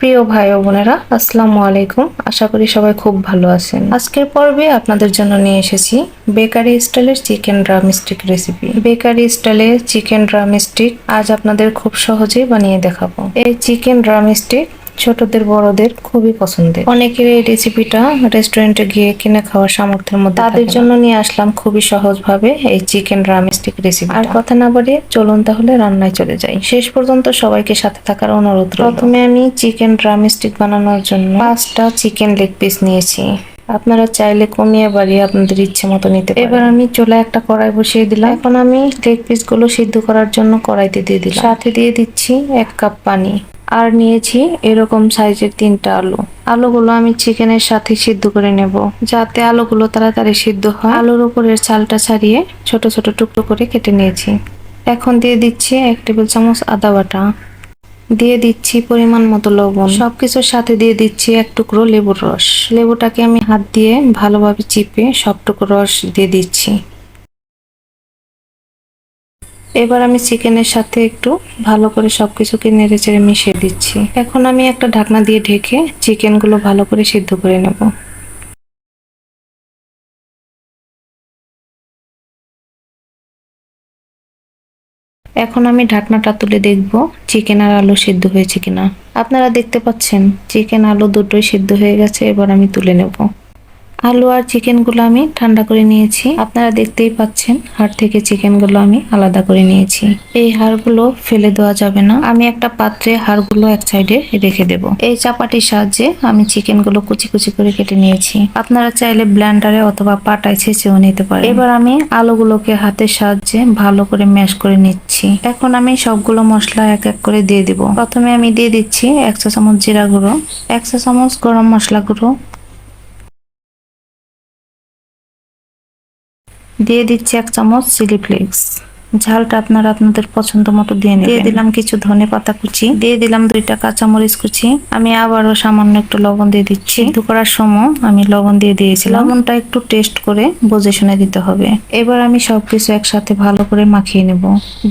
প্রিয় ভাই ও বোনেরা, আসসালামু আলাইকুম। আশা করি সবাই খুব ভালো আছেন। আজকের পর্বে আপনাদের জন্য নিয়ে এসেছি বেকারি স্টাইলের চিকেন ড্রামস্টিক রেসিপি বেকারি স্টাইলে চিকেন ড্রামস্টিক আজ আপনাদের খুব সহজেই বানিয়ে দেখাবো। এই চিকেন ড্রামস্টিক ছোটদের বড়দের খুবই পছন্দের। অনেকের এই রেসিপিটা রেস্টুরেন্টে গিয়ে কিনে খাওয়ার সামর্থ্যের মধ্যে তাদের জন্য নিয়ে আসলাম খুবই সহজভাবে এই চিকেন রামিস্টিক রেসিপি আর কথা না বাড়িয়ে চলুন তাহলে রান্নায় চলে যাই। শেষ পর্যন্ত সবাইকে সাথে থাকার অনুরোধ প্রথমে আমি চিকেন ড্রামস্টিক বানানোর জন্য পাঁচটা চিকেন লেগ পিস নিয়েছি। আপনারা চাইলে কমিয়ে বাড়িয়ে আপনাদের ইচ্ছে মতো নিতে এবার আমি চুলায় একটা কড়াই বসিয়ে দিলাম। এখন আমি লেগ পিসগুলো সিদ্ধ করার জন্য কড়াইতে দিয়ে দিলাম। সাথে দিয়ে দিচ্ছি এক কাপ পানি। আর নিয়েছি এরকম সাইজের তিনটা আলু। আলুগুলো আমি চিকেনের সাথে সিদ্ধ করে নেব। যাতে আলুগুলো তাড়াতাড়ি সিদ্ধ হয়, আলুর উপরের চালটা ছাড়িয়ে ছোট ছোট টুকরো করে কেটে নিয়েছি। এখন দিয়ে দিচ্ছি এক টেবিল চামচ আদা বাটা। দিয়ে দিচ্ছি পরিমাণ মতো লবণ। সবকিছুর সাথে দিয়ে দিচ্ছি এক টুকরো লেবুর রস। লেবুটাকে আমি হাত দিয়ে ভালোভাবে চিপে সব টুকরো রস দিয়ে দিচ্ছি। এবার আমি চিকেনের সাথে একটু ভালো করে সবকিছুকে নেড়ে চেড়ে মিশিয়ে দিচ্ছি। এখন আমি একটা ঢাকনা দিয়ে ঢেকে চিকেনগুলো ভালো করে সিদ্ধ করে নেব। এখন আমি ঢাকনাটা তুলে দেখব চিকেন আর আলু সিদ্ধ হয়েছে কিনা। আপনারা দেখতে পাচ্ছেন, চিকেন আলু দুটোই সিদ্ধ হয়ে গেছে, এবার আমি তুলে নেব। আলু আর চিকেনগুলো আমি ঠান্ডা করে নিয়েছি। আপনারা দেখতেই পাচ্ছেন, হাড় থেকে চিকেনগুলো আমি আলাদা করে নিয়েছি। এই হাড়গুলো ফেলে দেওয়া যাবে না। আমি একটা পাত্রে হাড়গুলো এক সাইডে রেখে দেব। এই চাপাটির সাহায্যে আমি চিকেনগুলো কুচি কুচি করে কেটে নিয়েছি। আপনারা চাইলে ব্ল্যান্ডারে অথবা পাটায় ছেঁচেও নিতে পারেন। এবার আমি আলুগুলোকে হাতের সাহায্যে ভালো করে ম্যাশ করে নিচ্ছি। এখন আমি সবগুলো মশলা এক এক করে দিয়ে দিব। প্রথমে আমি দিয়ে দিচ্ছি এক চা চামচ জিরা গুঁড়ো, এক চা চামচ গরম মশলা গুঁড়ো দিয়ে দিচ্ছি এক চামচ চিলি ফ্লেক্স ঝালটা আপনারা আপনাদের পছন্দ মতো দিয়ে নেবেন। দিয়ে দিলাম কিছু ধনে পাতা কুচি। দিয়ে দিলাম দুইটা কাঁচামরিচ কুচি। আমি আবারও সামান্য একটু লবণ দিয়ে দিচ্ছি। সিদ্ধ করার সময় আমি লবণ দিয়ে দিয়েছি লবণটা একটু টেস্ট করে বুঝে শুনে দিতে হবে। এবার আমি সবকিছু একসাথে ভালো করে মাখিয়ে নেব।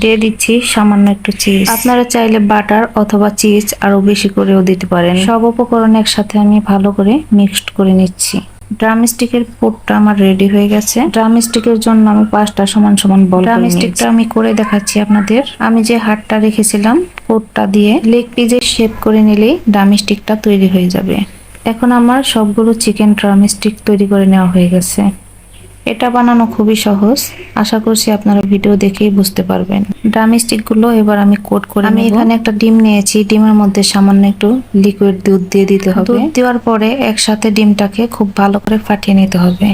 দিয়ে দিচ্ছি সামান্য একটু চিজ আপনারা চাইলে বাটার অথবা চিজ আরও বেশি করেও দিতে পারেন। সব উপকরণ একসাথে আমি ভালো করে মিক্সড করে নিচ্ছি। ড্রামস্টিকের পোটটা আমার রেডি হয়ে গেছে। ড্রামস্টিকের জন্য আমি পাঁচটা সমান সমান বল ড্রামস্টিকটা আমি করে দেখাচ্ছি আপনাদের। আমি যে হাটটা রেখেছিলাম পোটটা দিয়ে লেগ পিজের শেপ করে নিলেই ড্রামস্টিকটা তৈরি হয়ে যাবে। এখন আমার সবগুলো চিকেন ড্রামস্টিক তৈরি করে নেওয়া হয়ে গেছে। এটা বানানো খুবই সহজ। আশা করছি আপনারা ভিডিও দেখেই বুঝতে পারবেন। ড্রামস্টিকগুলো এবার আমি কোট করে আমি এখানে একটা ডিম নিয়েছি। ডিমের মধ্যে সামান্য একটু লিকুইড দুধ দিয়ে দিতে হবে। দুধ দেওয়ার পরে একসাথে ডিমটাকে খুব ভালো করে ফাটিয়ে নিতে হবে।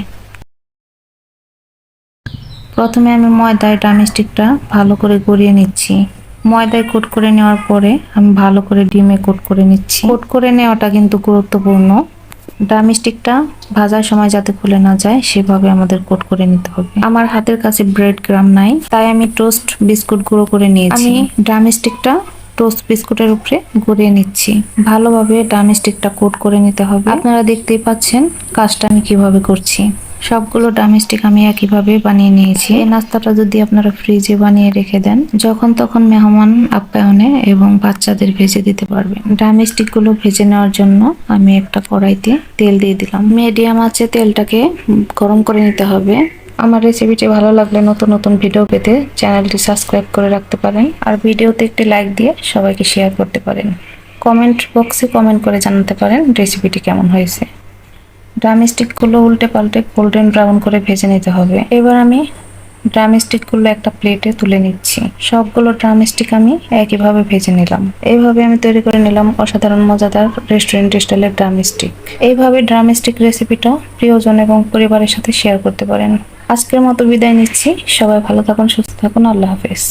প্রথমে আমি ময়দায় ড্রামস্টিকটা ভালো করে গড়িয়ে নিচ্ছি। ময়দায় কোট করে নেওয়ার পরে আমি ভালো করে ডিমে কোট করে নিচ্ছি। কোট করে নেওয়াটা কিন্তু গুরুত্বপূর্ণ। ড্রামস্টিকটা ভাজার সময় যাতে খুলে না যায় সেভাবে আমাদের কোট করে নিতে হবে। আমার হাতের কাছে ব্রেড গ্রাম নাই তাই আমি টোস্ট বিস্কুট গুঁড়ো করে নিয়েছি। আমি ড্রামস্টিকটা টোস্ট বিস্কুটের উপরে গড়িয়ে নিচ্ছি। ভালোভাবে ড্রামস্টিকটা কোট করে নিতে হবে। আপনারা দেখতেই পাচ্ছেন কাজটা আমি কীভাবে করছি। সবগুলো ডোমেস্টিক আমি একইভাবে বানিয়ে নিয়েছি। এই নাস্তাটা যদি আপনারা ফ্রিজে বানিয়ে রেখে দেন, যখন তখন মেহমান আপ্যায়নে এবং বাচ্চাদের ভেজে দিতে পারবেন। গুলো ভেজে নেওয়ার জন্য আমি একটা কড়াইতে তেল দিয়ে দিলাম। মিডিয়াম আছে তেলটাকে গরম করে নিতে হবে। আমার রেসিপিটি ভালো লাগলে নতুন নতুন ভিডিও পেতে চ্যানেলটি সাবস্ক্রাইব করে রাখতে পারেন আর ভিডিওতে একটি লাইক দিয়ে সবাইকে শেয়ার করতে পারেন। কমেন্ট বক্সে কমেন্ট করে জানাতে পারেন রেসিপিটি কেমন হয়েছে। ড্রামস্টিকগুলো উল্টে পাল্টে গোল্ডেন ব্রাউন করে ভেজে নিতে হবে। এবার আমি ড্রামস্টিকগুলো একটা প্লেটে তুলে নিচ্ছি। সবগুলো ড্রামস্টিক আমি একইভাবে ভেজে নিলাম। এইভাবে আমি তৈরি করে নিলাম অসাধারণ মজাদার রেস্টুরেন্ট স্টাইলের ড্রামস্টিক এইভাবে ড্রামস্টিক রেসিপিটা প্রিয়জন এবং পরিবারের সাথে শেয়ার করতে পারেন। আজকের মতো বিদায় নিচ্ছি। সবাই ভালো থাকুন, সুস্থ থাকুন। আল্লাহ হাফেজ।